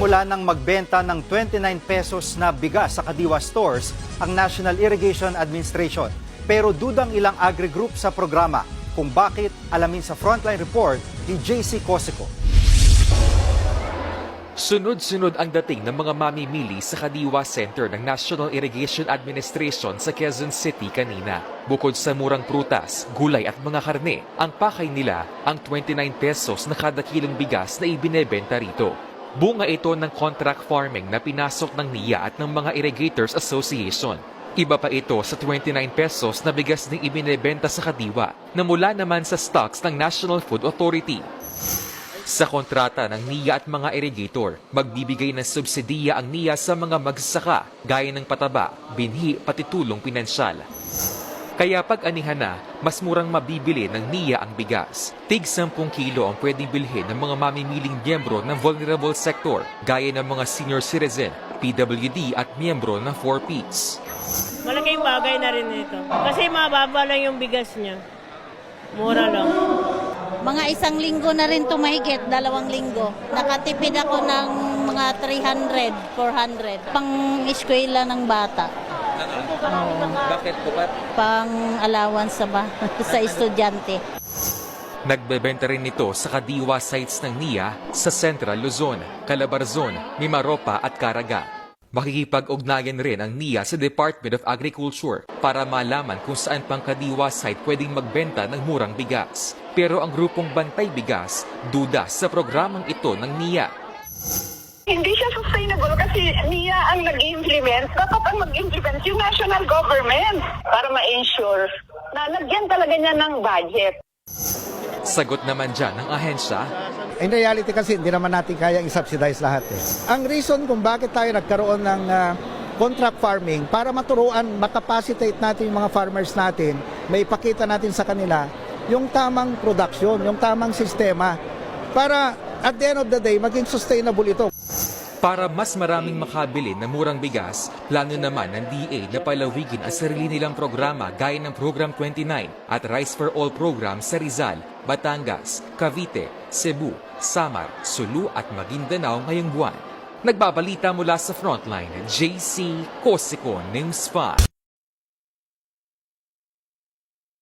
Nagsimula ng magbenta ng 29 pesos na bigas sa Kadiwa stores ang National Irrigation Administration. Pero dudang ilang agri-group sa programa. Kung bakit, alamin sa Frontline Report ni JC Cosico. Sunod-sunod ang dating ng mga mamimili sa Kadiwa Center ng National Irrigation Administration sa Quezon City kanina. Bukod sa murang prutas, gulay at mga karne, ang pakay nila ang 29 pesos na kada kilong bigas na ibinebenta rito. Bunga ito ng contract farming na pinasok ng NIA at ng mga Irrigators Association. Iba pa ito sa 29 pesos na bigas na ibinebenta sa Kadiwa na mula naman sa stocks ng National Food Authority. Sa kontrata ng NIA at mga irrigator, magbibigay ng subsidiya ang NIA sa mga magsasaka gaya ng pataba, binhi pati tulong pinansyal. Kaya pag anihan na, mas murang mabibili ng NIA ang bigas. Tig 10 kilo ang pwedeng bilhin ng mga mamimiling miyembro ng vulnerable sector gaya ng mga senior citizen, PWD at miyembro ng 4Ps. Malaking bagay na rin ito. Kasi mababa lang yung bigas niya. Mura lang. Mga isang linggo na rin tumahigit, dalawang linggo. Nakatipid ako ng mga 300, 400. Pang eskwela ng bata. Bakit po ba? Pang allowance sa, ba, sa estudyante. Nagbebenta rin ito sa kadiwa sites ng NIA sa Central Luzon, Calabarzon, Mimaropa at Caraga. Makikipag-ugnayan rin ang NIA sa Department of Agriculture para malaman kung saan pang kadiwa site pwedeng magbenta ng murang bigas. Pero ang grupong Bantay Bigas duda sa programang ito ng NIA. Hindi siya sustainable kasi niya ang nag-implement. Dapat ang mag-implement yung national government para ma-ensure na lagyan talaga niya ng budget. Sagot naman dyan ng ahensya, In reality kasi hindi naman natin kayang i-subsidize lahat eh. Ang reason kung bakit tayo nagkaroon ng ah, contract farming para maturuan, makapacitate natin yung mga farmers natin, may ipakita natin sa kanila yung tamang production, yung tamang sistema para at the end of the day maging sustainable ito. Para mas maraming makabili ng murang bigas, plano naman ng DA na palawigin ang sarili nilang programa gaya ng Program 29 at Rice for All program sa Rizal, Batangas, Cavite, Cebu, Samar, Sulu at Maguindanao ngayong buwan. Nagbabalita mula sa Frontline, JC Cosico News 5.